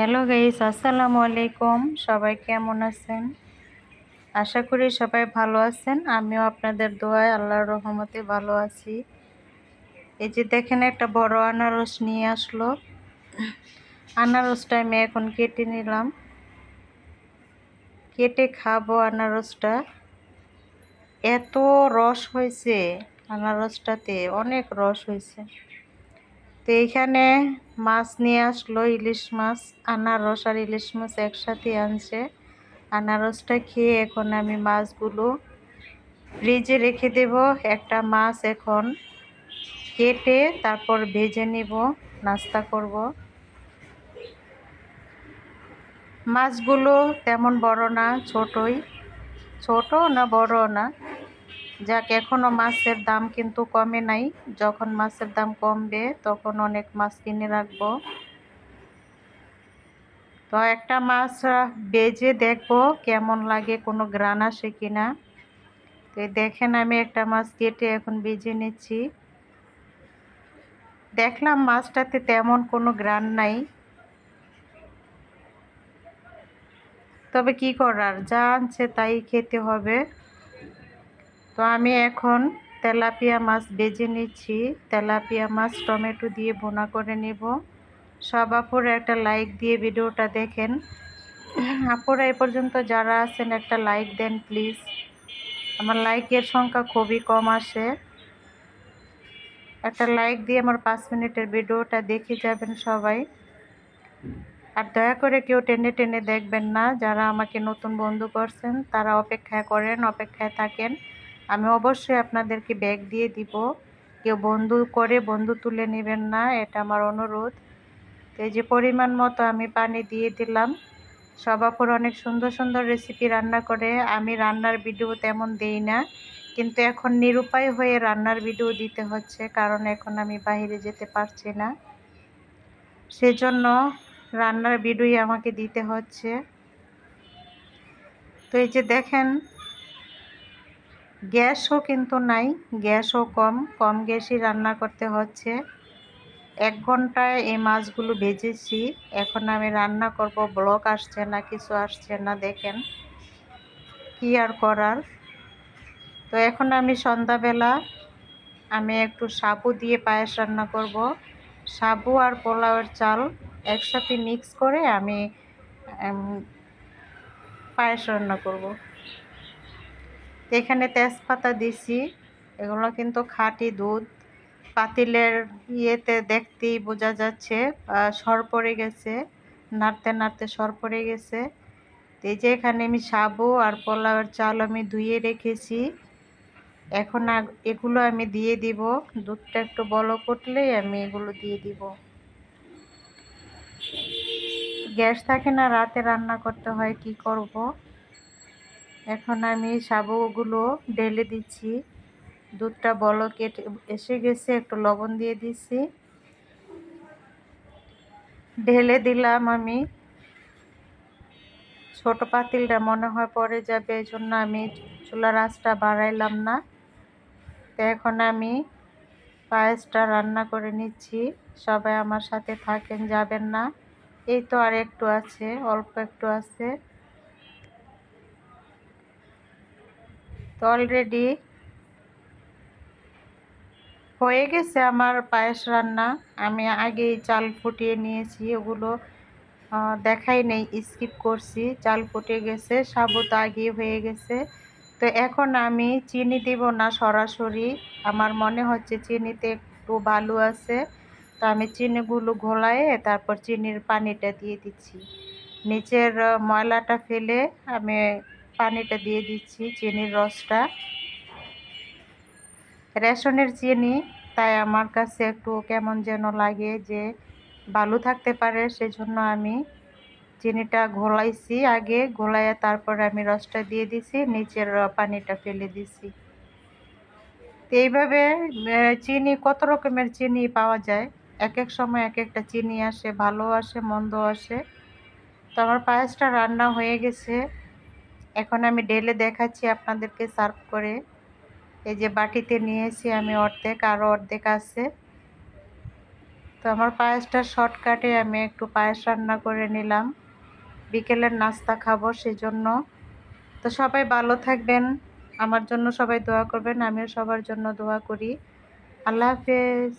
Hello guys আসসালামু আলাইকুম সবাই কেমন আছেন? আশা করি সবাই ভালো আছেন। আমিও আপনাদের দোয়ায় আল্লাহর রহমতে ভালো আছি। এই যে দেখেন, একটা বড় আনারস নিয়ে আসলো। আনারসটা আমি এখন কেটে নিলাম। কেটে খাব আনারসটা। এত রস হয়েছে আনারসটাতে, অনেক রস হয়েছে। তো এইখানে মাছ নিয়ে আসলো, ইলিশ মাছ, আনারস আর ইলিশ মাছ একসাথে আনছে। আনারসটা খেয়ে এখন আমি মাছগুলো ফ্রিজে রেখে দেব। একটা মাছ এখন কেটে তারপর ভেজে নিব, নাস্তা করব। মাছগুলো তেমন বড় না, ছোটই। ছোট না বড় না যাক এখনও মাছের দাম কিন্তু কমে নাই। যখন মাছের দাম কমবে, তখন অনেক মাছ কিনে রাখব। তো একটা মাছ বেজে দেখব কেমন লাগে, কোনো গ্রান আসে কিনা। তো দেখেন, আমি একটা মাছ কেটে এখন বেজে নিচ্ছি। দেখলাম মাছটাতে তেমন কোনো গ্রান নাই। তবে কি করার, যা আনছে তাই খেতে হবে। তো আমি এখন তেলাপিয়া মাছ বেজে নিচ্ছি। তেলাপিয়া মাছ টমেটো দিয়ে বোনা করে নেব। সব আপুরা একটা লাইক দিয়ে ভিডিওটা দেখেন। আপুরা এ পর্যন্ত যারা আছেন একটা লাইক দেন প্লিজ আমার লাইকের সংখ্যা খুবই কম আসে। একটা লাইক দিয়ে আমার পাঁচ মিনিটের ভিডিওটা দেখে যাবেন সবাই। আর দয়া করে কেউ টেনে টেনে দেখবেন না। যারা আমাকে নতুন বন্ধু করছেন, তারা অপেক্ষা করেন, অপেক্ষায় থাকেন। আমি অবশ্যই আপনাদেরকে ব্যাগ দিয়ে দিব। কেউ বন্ধু করে বন্ধু তুলে নেবেন না, এটা আমার অনুরোধ। তো এই যে পরিমাণ মতো আমি পানি দিয়ে দিলাম। সবাপুর অনেক সুন্দর সুন্দর রেসিপি রান্না করে। আমি রান্নার ভিডিও তেমন দেই না, কিন্তু এখন নিরুপায় হয়ে রান্নার ভিডিও দিতে হচ্ছে, কারণ এখন আমি বাইরে যেতে পারছি না। সেজন্য রান্নার ভিডিওই আমাকে দিতে হচ্ছে। তো এই যে দেখেন গ্যাসও কিন্তু নাই, গ্যাসও কম। কম গ্যাসই রান্না করতে হচ্ছে। এক ঘন্টায় এই মাছগুলো ভেজেছি। এখন আমি রান্না করব, ব্লক আসছে না, কিছু আসছে না, দেখেন। কি আর করার? তো এখন আমি সন্ধ্যাবেলা আমি একটু সাবু দিয়ে পায়েস রান্না করব। সাবু আর পোলাওয়ের চাল একসাথে মিক্স করে আমি পায়েস রান্না করব। এখানে তেজপাতা দিছি। এগুলো কিন্তু খাঁটি দুধ। পাতিলের ইয়েতে দেখতেই বোঝা যাচ্ছে সর পড়ে গেছে, নাড়তে নাড়তে সর পড়ে গেছে। এই যে এখানে আমি সাবু আর পোলাওয়ের চাল আমি ধুয়ে রেখেছি। এখন এগুলো আমি দিয়ে দিব। দুধটা একটু বলো করলেই আমি এগুলো দিয়ে দিব। গ্যাস থাকে না, রাতে রান্না করতে হয়, কি করব? এখন আমি সাবুগুলো ঢেলে দিচ্ছি। দুধটা বলো কেটে এসে গেছে, একটু লবণ দিয়ে দিছি ঢেলে দিলাম আমি। ছোট পাতিলটা মনে হয় পরে যাবে এই জন্য আমি চুলার আঁচটা বাড়াইলাম না। তো এখন আমি পায়েসটা রান্না করে নিচ্ছি। সবাই আমার সাথে থাকেন, যাবেন না। এই তো আর একটু আছে, অল্প একটু আছে। তো অলরেডি হয়ে গেছে আমার পায়েস রান্না। আমি আগেই চাল ফুটিয়ে নিয়েছি, ওগুলো দেখাই নেই স্কিপ করছি। চাল ফুটে গেছে সাবুত আগে হয়ে গেছে। তো এখন আমি চিনি দিব না সরাসরি। আমার মনে হচ্ছে চিনিতে একটু বালু আছে। তো আমি চিনিগুলো ঘোলায়ে তারপর চিনির পানিটা দিয়ে দিচ্ছি। নিচের ময়লাটা ফেলে আমি পানিটা দিয়ে দিচ্ছি চিনির রসটা। রেশনের চিনি, তাই আমার কাছে একটু কেমন যেন লাগে যে বালু থাকতে পারে, সেজন্য আমি চিনিটা ঘোলাইছি আগে, ঘোলাইয়া তারপরে আমি রসটা দিয়ে দিছি, নিচের পানিটা ফেলে দিছি। এইভাবে চিনি, কত রকমের চিনি পাওয়া যায়? এক এক সময় এক একটা চিনি আসে, ভালো আসে, মন্দ আসে। তো আমার পায়েসটা রান্না হয়ে গেছে। এখন আমি ডেলে দেখাচ্ছি আপনাদেরকে সার্ভ করে। এই যে বাটিতে নিয়েছি আমি অর্ধেক আরও অর্ধেক আছে। তো আমার পায়েসটা শর্টকাটে আমি একটু পায়েস রান্না করে নিলাম। বিকেলের নাস্তা খাব সেজন্য। তো সবাই ভালো থাকবেন। আমার জন্য সবাই দোয়া করবেন, আমিও সবার জন্য দোয়া করি। আল্লাহ হাফেজ।